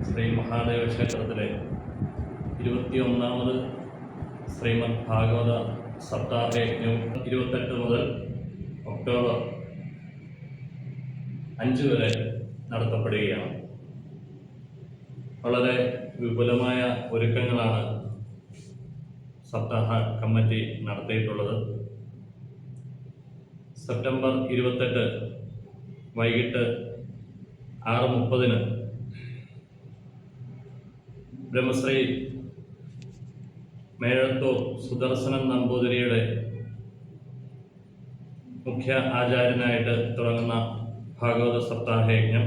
ശ്രീ മഹാദേവ ക്ഷേത്രത്തിലെ ഇരുപത്തിയൊന്നാമത് ശ്രീമദ് ഭാഗവത സപ്താഹയജ്ഞവും ഇരുപത്തെട്ട് മുതൽ ഒക്ടോബർ അഞ്ച് വരെ നടത്തപ്പെടുകയാണ്. വളരെ വിപുലമായ ഒരുക്കങ്ങളാണ് സപ്താഹ കമ്മിറ്റി നടത്തിയിട്ടുള്ളത്. സെപ്റ്റംബർ ഇരുപത്തെട്ട് വൈകിട്ട് ആറ് മുപ്പതിന് ബ്രഹ്മശ്രീ മേഴത്തൂർ സുദർശനൻ നമ്പൂതിരിയുടെ മുഖ്യ ആചാര്യനായിട്ട് തുടങ്ങുന്ന ഭാഗവത സപ്താഹയജ്ഞം.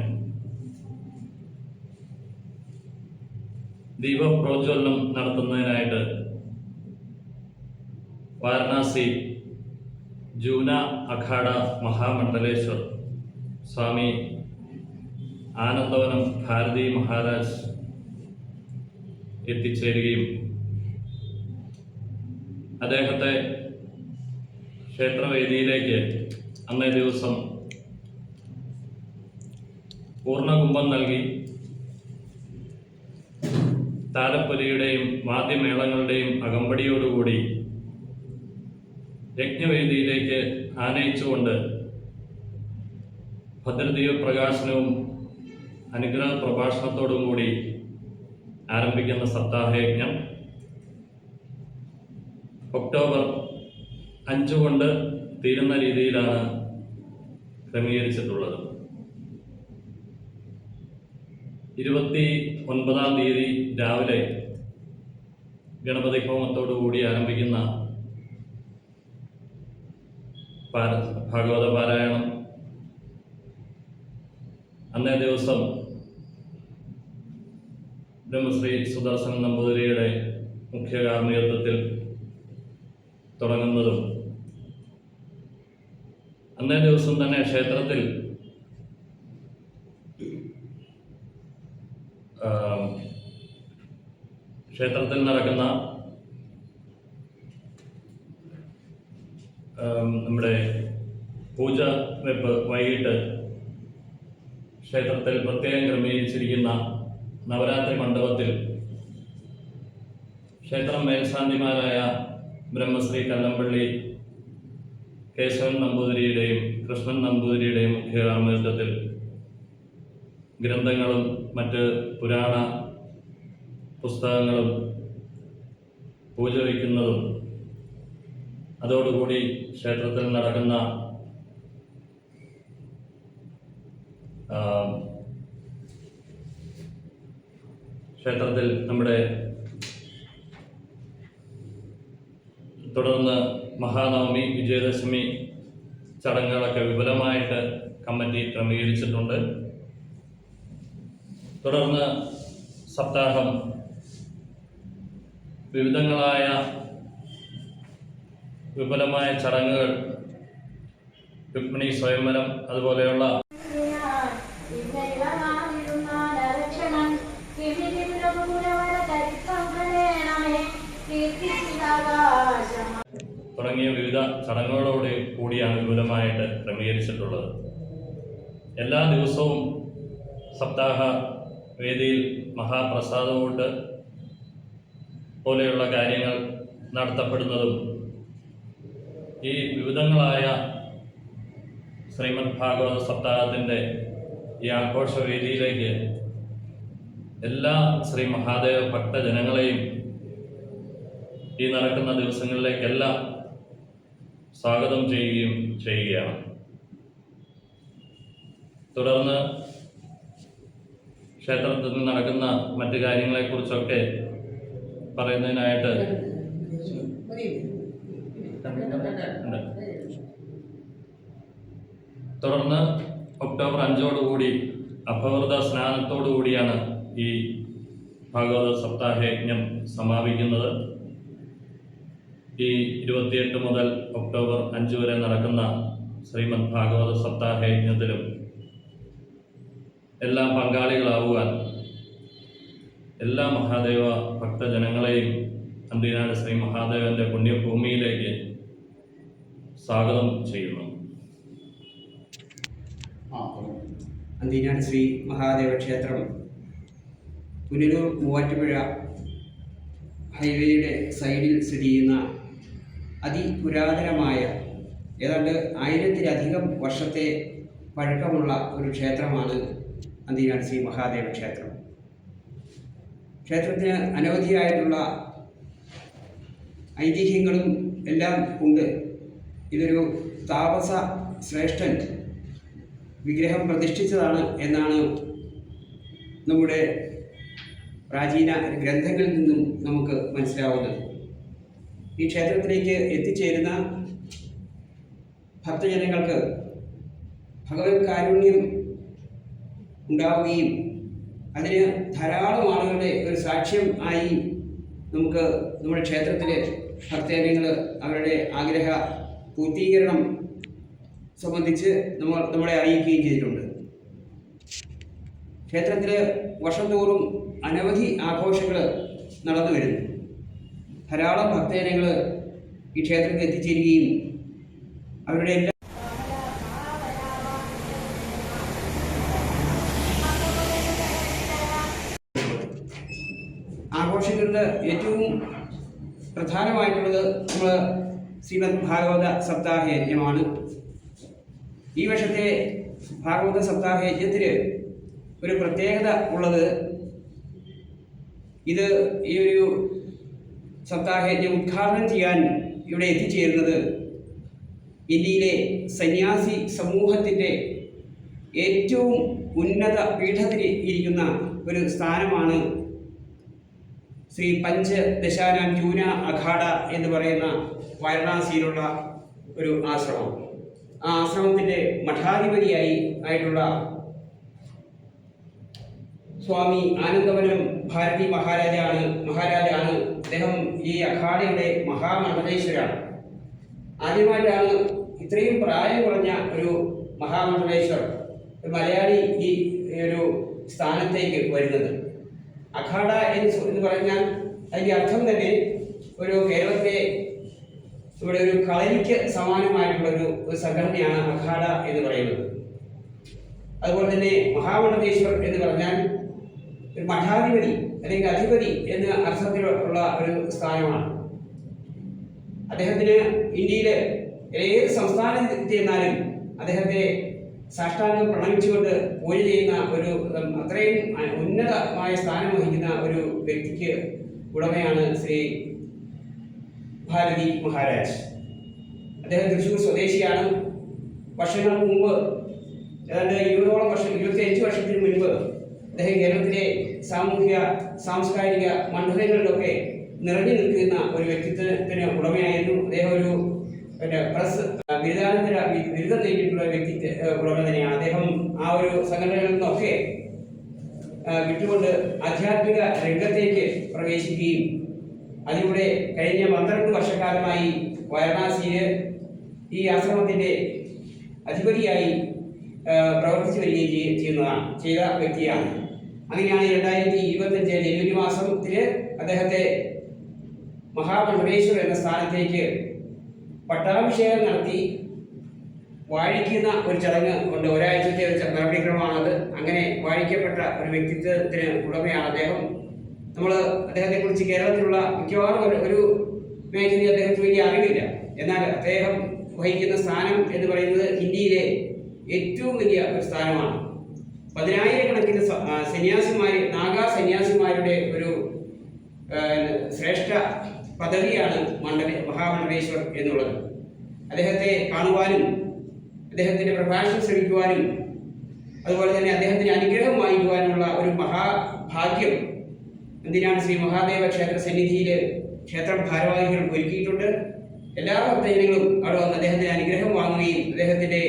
ദീപപ്രോജ്വലനം നടത്തുന്നതിനായിട്ട് വാരണാസി ജൂന അഖാഡ മഹാമണ്ഡലേശ്വർ. സ്വാമി ആനന്ദവനം ഭാരതി മഹാരാജ് എത്തിച്ചേരുകയും അദ്ദേഹത്തെ ക്ഷേത്രവേദിയിലേക്ക് അന്നേ ദിവസം പൂർണകുംഭം നൽകി. താലപ്പൊലിയുടെയും വാദ്യമേളങ്ങളുടെയും അകമ്പടിയോടുകൂടി യജ്ഞവേദിയിലേക്ക് ആനയിച്ചുകൊണ്ട് ഭദ്രദീപ പ്രകാശനവും അനുഗ്രഹ പ്രഭാഷണത്തോടും കൂടി ആരംഭിക്കുന്ന സപ്താഹയജ്ഞം ഒക്ടോബർ അഞ്ച് കൊണ്ട് തീരുന്ന രീതിയിലാണ് ക്രമീകരിച്ചിട്ടുള്ളത്. ഇരുപത്തി ഒൻപതാം തീയതി രാവിലെ ഗണപതി ഹോമത്തോടു കൂടി ആരംഭിക്കുന്ന ഭാഗവത പാരായണം. അന്നേ ദിവസം ബ്രഹ്മശ്രീ സുദർശൻ നമ്പൂതിരിയുടെ മുഖ്യ കാർമ്മികത്വത്തിൽ തുടങ്ങുന്നതും അന്നേ ദിവസം തന്നെ ക്ഷേത്രത്തിൽ ക്ഷേത്രത്തിൽ നടക്കുന്ന നമ്മുടെ പൂജ വെപ്പ് വൈകിട്ട് ക്ഷേത്രത്തിൽ പ്രത്യേകം ക്രമീകരിച്ചിരിക്കുന്ന നവരാത്രി മണ്ഡപത്തിൽ ക്ഷേത്രം മേൽശാന്തിമാരായ ബ്രഹ്മശ്രീ കല്ലമ്പള്ളി കേശവൻ നമ്പൂതിരിയുടെയും കൃഷ്ണൻ നമ്പൂതിരിയുടെയും മുഖ്യ കാർമ്മികത്വത്തിൽ ഗ്രന്ഥങ്ങളും മറ്റ് പുരാണ പുസ്തകങ്ങളും പൂജ വയ്ക്കുന്നതും അതോടുകൂടി ക്ഷേത്രത്തിൽ നടക്കുന്ന ക്ഷേത്രത്തിൽ നമ്മുടെ തുടർന്ന് മഹാനവമി വിജയദശമി ചടങ്ങുകളൊക്കെ വിപുലമായിട്ട് കമ്മിറ്റി ക്രമീകരിച്ചിട്ടുണ്ട്. തുടർന്ന് സപ്താഹം വിവിധങ്ങളായ വിപുലമായ ചടങ്ങുകൾ രുക്മിണി സ്വയംവരം അതുപോലെയുള്ള തുടങ്ങിയ വിവിധ ചടങ്ങുകളോട് കൂടിയാണ് വിപുലമായിട്ട് ക്രമീകരിച്ചിട്ടുള്ളത്. എല്ലാ ദിവസവും സപ്താഹ വേദിയിൽ മഹാപ്രസാദമൂട്ട് പോലെയുള്ള കാര്യങ്ങൾ നടത്തപ്പെടുന്നതും ഈ വിവിധങ്ങളായ ശ്രീമദ് ഭാഗവത സപ്താഹത്തിന്റെ ഈ ആഘോഷവേദിയിലേക്ക് എല്ലാ ശ്രീ മഹാദേവ ഭക്തജനങ്ങളെയും ഈ നടക്കുന്ന ദിവസങ്ങളിലേക്കെല്ലാം സ്വാഗതം ചെയ്യുകയും ചെയ്യുകയാണ് തുടർന്ന് ക്ഷേത്രത്തിൽ നടക്കുന്ന മറ്റു കാര്യങ്ങളെക്കുറിച്ചൊക്കെ പറയുന്നതിനായിട്ട്. തുടർന്ന് ഒക്ടോബർ അഞ്ചോടുകൂടി അപവൃത സ്നാനത്തോടുകൂടിയാണ് ഈ ഭാഗവത സപ്താഹയജ്ഞം സമാപിക്കുന്നത്. ഈ ഇരുപത്തിയെട്ട് മുതൽ ഒക്ടോബർ അഞ്ച് വരെ നടക്കുന്ന ശ്രീമദ് ഭാഗവത സപ്താഹയജ്ഞത്തിലും എല്ലാ പങ്കാളികളാവുവാൻ എല്ലാ മഹാദേവ ഭക്തജനങ്ങളെയും അന്തിനാട് ശ്രീ മഹാദേവന്റെ പുണ്യഭൂമിയിലേക്ക് സ്വാഗതം ചെയ്യുന്നു. അന്തിനാട് ശ്രീ മഹാദേവ ക്ഷേത്രം പുനലൂർ മൂവാറ്റുപുഴ ഹൈവേയുടെ സൈഡിൽ സ്ഥിതി ചെയ്യുന്ന അതിപുരാതനമായ ഏതാണ്ട് ആയിരത്തിലധികം വർഷത്തെ പഴക്കമുള്ള ഒരു ക്ഷേത്രമാണ് അന്തിനാട് ശ്രീ മഹാദേവ ക്ഷേത്രം. ക്ഷേത്രത്തിന് അനവധിയായിട്ടുള്ള ഐതിഹ്യങ്ങളും എല്ലാം ഉണ്ട്. ഇതൊരു താപസ ശ്രേഷ്ഠൻ വിഗ്രഹം പ്രതിഷ്ഠിച്ചതാണ് എന്നാണ് നമ്മുടെ പ്രാചീന ഗ്രന്ഥങ്ങളിൽ നിന്നും നമുക്ക് മനസ്സിലാവുന്നത്. ഈ ക്ഷേത്രത്തിലേക്ക് എത്തിച്ചേരുന്ന ഭക്തജനങ്ങൾക്ക് ഭഗവത് കാരുണ്യം ഉണ്ടാവുകയും അതിന് ധാരാളം ആളുകളുടെ ഒരു സാക്ഷ്യം ആയി നമുക്ക് നമ്മുടെ ക്ഷേത്രത്തിലെ ഭക്തജനങ്ങൾ അവരുടെ ആഗ്രഹ പൂർത്തീകരണം സംബന്ധിച്ച് നമ്മൾ നമ്മളെ അറിയിക്കുകയും ചെയ്തിട്ടുണ്ട്. ക്ഷേത്രത്തിൽ വർഷം തോറും അനവധി ആഘോഷങ്ങൾ നടന്നു വരുന്നു. ധാരാളം ഭക്തജനങ്ങൾ ഈ ക്ഷേത്രത്തിൽ എത്തിച്ചേരുകയും അവരുടെ എല്ലാ ആഘോഷങ്ങളുടെ ഏറ്റവും പ്രധാനമായിട്ടുള്ളത് നമ്മൾ ശ്രീമദ് ഭാഗവത സപ്താഹ യജ്ഞമാണ് ഈ വർഷത്തെ ഭാഗവത സപ്താഹ യജ്ഞത്തിന് ഒരു പ്രത്യേകത ഉള്ളത് ഇത് ഈ ഒരു സപ്താഹ യജ്ഞം ഉദ്ഘാടനം ചെയ്യാൻ ഇവിടെ എത്തിച്ചേരുന്നത് ഇന്ത്യയിലെ സന്യാസി സമൂഹത്തിന്റെ ഏറ്റവും ഉന്നത പീഠത്തിൽ ഇരിക്കുന്ന ഒരു സ്ഥാനമാണ് ശ്രീ പഞ്ച് ദശാന ജൂന അഖാഡ എന്ന് പറയുന്ന വാരണാസിയിലുള്ള ഒരു ആശ്രമം. ആ ആശ്രമത്തിന്റെ മഠാധിപതിയായി ആയിട്ടുള്ള സ്വാമി ആനന്ദവനം ഭാരതി മഹാരാജാണ്. മഹാരാജാണ്. അദ്ദേഹം ഈ അഖാഡയുടെ മഹാമണ്ഡലേശ്വരാണ് ആദ്യമായിട്ടാണ് ഇത്രയും പ്രായം കുറഞ്ഞ ഒരു മഹാമണ്ഡലേശ്വർ ഒരു മലയാളി ഈ ഒരു സ്ഥാനത്തേക്ക് വരുന്നത്. അഖാഡ എന്ന് എന്ന് പറഞ്ഞാൽ അതിന്റെ അർത്ഥം തന്നെ ഒരു കേരളത്തെ ഇവിടെ ഒരു കളരിക്ക് സമാനമായിട്ടുള്ള ഒരു സംഘടനയാണ് അഖാഡ എന്ന് പറയുന്നത്. അതുപോലെ തന്നെ മഹാമണ്ഡലേശ്വർ എന്ന് പറഞ്ഞാൽ ഒരു മഠാധിപതി അല്ലെങ്കിൽ അധിപതി എന്ന അർത്ഥത്തിലുള്ള ഒരു സ്ഥാനമാണ്. അദ്ദേഹത്തിന് ഇന്ത്യയിലെ ഏത് സംസ്ഥാനത്ത് ചെന്നാലും അദ്ദേഹത്തെ സാഷ്ടാംഗം പ്രണമിച്ചുകൊണ്ട് പൂജ ചെയ്യുന്ന ഒരു അത്രയും ഉന്നതമായ സ്ഥാനം വഹിക്കുന്ന ഒരു വ്യക്തിക്ക് ഉടമയാണ് ശ്രീ ഭാരതി മഹാരാജ്. അദ്ദേഹം തൃശ്ശൂർ സ്വദേശിയാണ്. വർഷങ്ങൾക്ക് മുമ്പ് ഏതാണ്ട് ഇരുപതോളം വർഷം ഇരുപത്തിയഞ്ച് വർഷത്തിന് മുൻപ് അദ്ദേഹം കേരളത്തിലെ സാമൂഹിക സാംസ്കാരിക മണ്ഡലങ്ങളിലൊക്കെ നിറഞ്ഞു നിൽക്കുന്ന ഒരു വ്യക്തിത്വത്തിന് ഉടമയായിരുന്നു. അദ്ദേഹം ഒരു പിന്നെ പ്രസ് ബിരുദാനന്തര ബിരുദം നേടിയിട്ടുള്ള വ്യക്തി പുറമെ തന്നെയാണ്. അദ്ദേഹം ആ ഒരു സംഘടനകളിൽ നിന്നൊക്കെ വിട്ടുകൊണ്ട് ആധ്യാത്മിക രംഗത്തേക്ക് പ്രവേശിക്കുകയും അതിലൂടെ കഴിഞ്ഞ പന്ത്രണ്ട് വർഷക്കാലമായി വാരണാസിയിൽ ഈ ആശ്രമത്തിന്റെ അധിപതിയായി പ്രവർത്തിച്ചു വരികയും ചെയ്യ- ചെയ്യുന്നതാണ് ചെയ്ത വ്യക്തിയാണ്. അങ്ങനെയാണ് രണ്ടായിരത്തി ഇരുപത്തഞ്ച് ജനുവരി മാസത്തിൽ അദ്ദേഹത്തെ മഹാമണ്ഡലേശ്വർ എന്ന സ്ഥാനത്തേക്ക് പട്ടാഭിഷേകം നടത്തി വാഴിക്കുന്ന ഒരു ചടങ്ങ് ഉണ്ട് ഒരാഴ്ചത്തെ ഒരു നടപടിക്രമമാണത് അങ്ങനെ വാഴിക്കപ്പെട്ട ഒരു വ്യക്തിത്വത്തിന് ഉടമയാണ് അദ്ദേഹം. നമ്മൾ അദ്ദേഹത്തെ കുറിച്ച് കേരളത്തിലുള്ള മിക്കവാറും ഒരു ഒരു മേഖലയിൽ അദ്ദേഹത്തിന് വലിയ അറിവില്ല. എന്നാൽ അദ്ദേഹം വഹിക്കുന്ന സ്ഥാനം എന്ന് പറയുന്നത് ഇന്ത്യയിലെ ഏറ്റവും വലിയ ഒരു സ്ഥാനമാണ്. പതിനായിരക്കണക്കിന് സന്യാസിമാർ നാഗാ സന്യാസിമാരുടെ ഒരു ശ്രേഷ്ഠ പദവിയാണ് മണ്ഡല മഹാമണ്ഡലേശ്വർ എന്നുള്ളത്. അദ്ദേഹത്തെ കാണുവാനും അദ്ദേഹത്തിന്റെ പ്രഭാഷണം ശ്രമിക്കുവാനും അതുപോലെ തന്നെ അദ്ദേഹത്തിന് അനുഗ്രഹം വാങ്ങിക്കുവാനുള്ള ഒരു മഹാഭാഗ്യം എന്തിനാണ് ശ്രീ മഹാദേവ ക്ഷേത്ര സന്നിധിയിൽ ക്ഷേത്രം ഭാരവാഹികൾ ഒരുക്കിയിട്ടുണ്ട്? എല്ലാ ഭക്തജനങ്ങളും അവിടെ വന്ന് അദ്ദേഹത്തിന് അനുഗ്രഹം വാങ്ങുകയും അദ്ദേഹത്തിന്റെ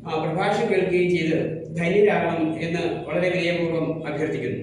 ആ, പ്രഭാഷണം കേൾക്കുകയും ചെയ്ത് ധന്യരാകണം എന്ന് വളരെ വിനയപൂർവം അഭ്യർത്ഥിക്കുന്നു.